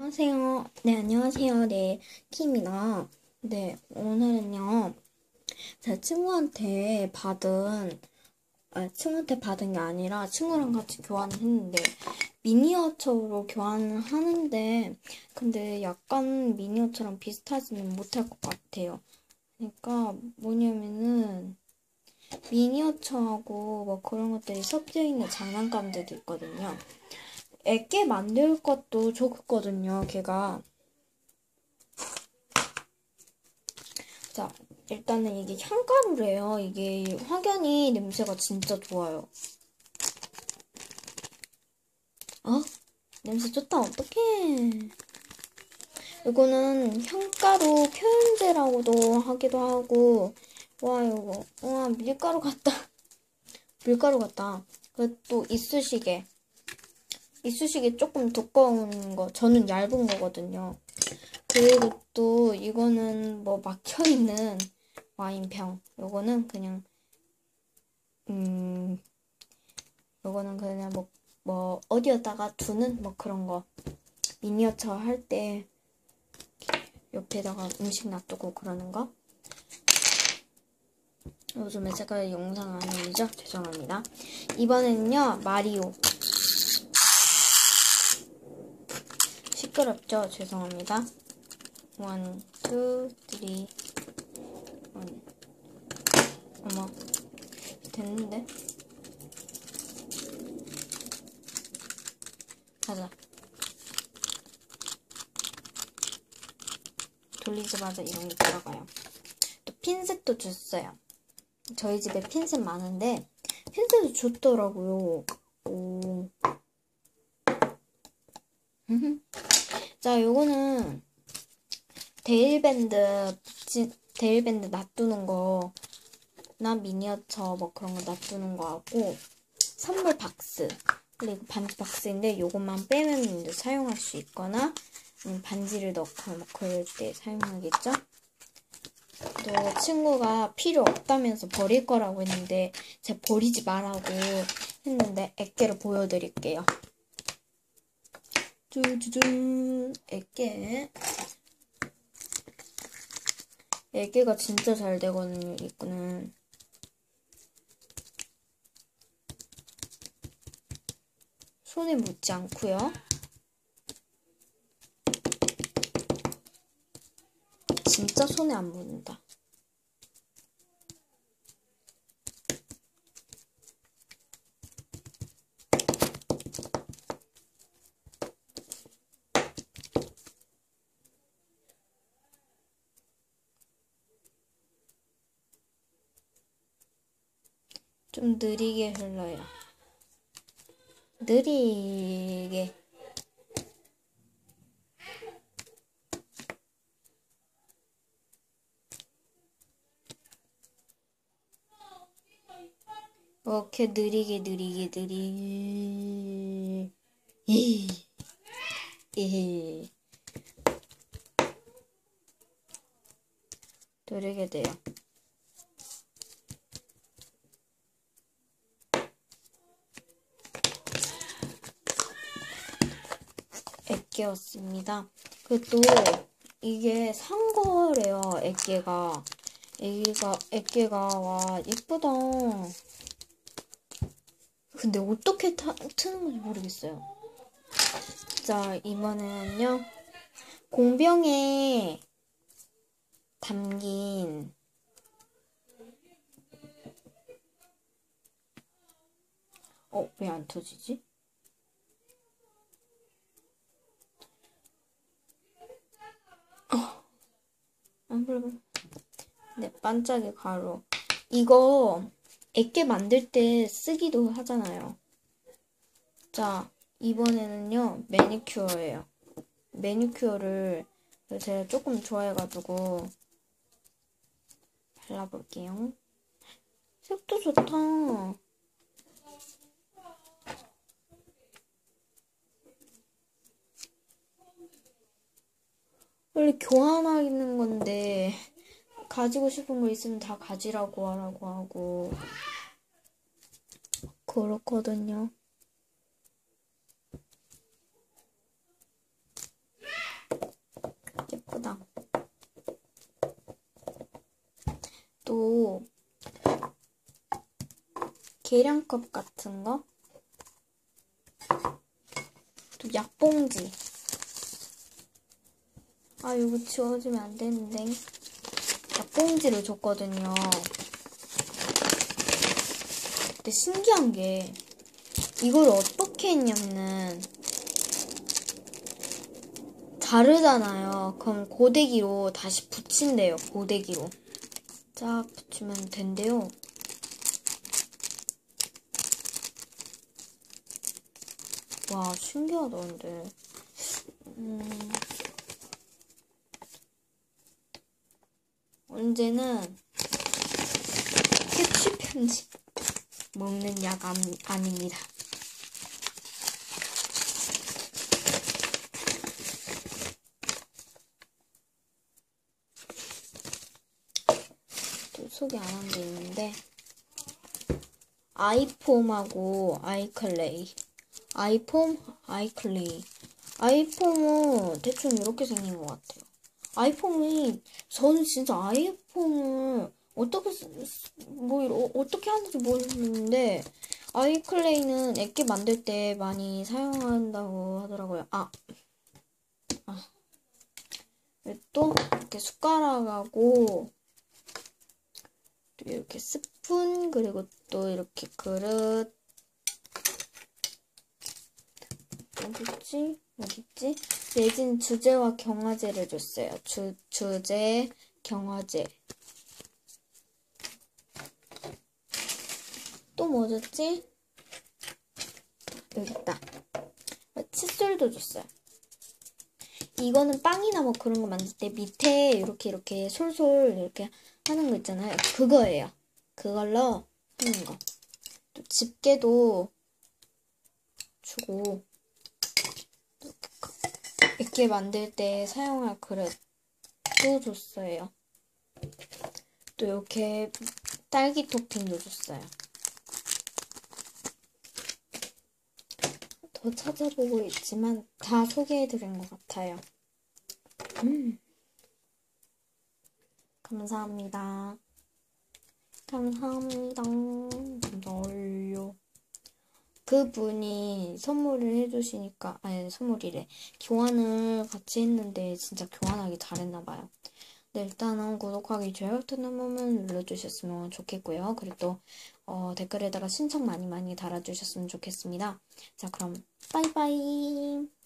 안녕하세요. 네, 안녕하세요. 네, 키입니다. 네, 오늘은요, 제 친구한테 받은, 아, 친구한테 받은 게 아니라 친구랑 같이 교환을 했는데, 미니어처로 교환을 하는데, 근데 약간 미니어처랑 비슷하지는 못할 것 같아요. 그러니까 뭐냐면은, 미니어처하고 뭐 그런 것들이 섞여 있는 장난감들도 있거든요. 애게 만들 것도 좋거든요, 걔가. 자, 일단은 이게 향가루래요. 이게 확연히 냄새가 진짜 좋아요. 어? 냄새 좋다, 어떡해. 이거는 향가루 표현제라고도 하기도 하고, 와, 이거, 와, 밀가루 같다. 밀가루 같다. 그또 이쑤시개. 이쑤시개 조금 두꺼운 거, 저는 얇은 거거든요. 그리고 또 이거는 뭐 막혀있는 와인병. 요거는 그냥, 음, 요거는 그냥 뭐, 뭐, 어디에다가 두는 뭐 그런 거. 미니어처 할 때 옆에다가 음식 놔두고 그러는 거. 요즘에 제가 영상 안 올리죠? 죄송합니다. 이번에는요, 마리오. 시끄럽죠? 죄송합니다. 원, 투, 쓰리, 원. 어머, 됐는데? 가자. 돌리자마자 이런 게 들어가요. 또 핀셋도 줬어요. 저희 집에 핀셋 많은데 핀셋도 줬더라고요. 오. 자, 요거는 데일밴드 붙이, 데일밴드 놔두는 거, 나 미니어처 뭐 그런 거 놔두는 거 하고, 선물 박스, 그리고 반지 박스인데 요것만 빼면 이제 사용할 수 있거나, 음, 반지를 넣고 뭐 그럴 때 사용하겠죠? 또 친구가 필요 없다면서 버릴 거라고 했는데, 제가 버리지 말라고 했는데, 액계를 보여드릴게요. 쭈쭈쭈 애깨 애깨가 진짜 잘 되거든요 이거는 손에 묻지 않고요. 진짜 손에 안 묻는다 좀 느리게 흘러요. 느리게. 이렇게 느리게 느리게 느리게. 느리게 돼요. 애깨였습니다. 그또 이게 산 거래요. 애깨가 애기가 애깨가 와 이쁘다. 근데 어떻게 타, 트는 건지 모르겠어요. 자 이번에는요 공병에 담긴 어 왜 안 터지지? 안 그러면 네 반짝이 가루. 이거 애깨 만들 때 쓰기도 하잖아요. 자 이번에는요 매니큐어예요. 매니큐어를 제가 조금 좋아해가지고 발라볼게요. 색도 좋다 원래 교환하는 건데 가지고 싶은 거 있으면 다 가지라고 하라고 하고 그렇거든요. 예쁘다. 또 계량컵 같은 거? 또 약봉지. 아, 이거 지워지면 안 되는데. 약봉지를 줬거든요. 근데 신기한 게, 이걸 어떻게 했냐면은, 다르잖아요. 그럼 고데기로 다시 붙인대요, 고데기로. 쫙 붙이면 된대요. 와, 신기하다, 근데. 음, 언제는 캐치 편지 먹는 약 아, 아닙니다. 또 소개 안 한 게 있는데 아이폼하고 아이클레이 아이폼 아이클레이 아이폼은 대충 이렇게 생긴 것 같아요. 아이폼이 저는 진짜 아이폼을 어떻게 뭐 이러- 어떻게 하는지 모르겠는데 아이클레이는 액기 만들 때 많이 사용한다고 하더라고요. 아, 아. 또 이렇게 숟가락하고 또 이렇게 스푼 그리고 또 이렇게 그릇 어딨지? 어딨지? 내진 주제와 경화제를 줬어요. 주, 주제, 경화제. 또 뭐 줬지? 여기 있다. 어, 칫솔도 줬어요. 이거는 빵이나 뭐 그런 거 만들 때 밑에 이렇게 이렇게 솔솔 이렇게 하는 거 있잖아요. 그거예요. 그걸로 하는 거. 또 집게도 주고 이렇게 만들 때 사용할 그릇도 줬어요. 또 이렇게 딸기 토핑도 줬어요. 더 찾아보고 있지만 다 소개해드린 것 같아요. 음. 감사합니다. 감사합니다. 감사해요. 그분이 선물을 해주시니까, 아니, 선물이래. 교환을 같이 했는데, 진짜 교환하기 잘했나봐요. 네, 일단은 구독하기, 좋아요 버튼 한 번만 눌러주셨으면 좋겠고요. 그리고 또, 어, 댓글에다가 신청 많이 많이 달아주셨으면 좋겠습니다. 자, 그럼, 빠이빠이.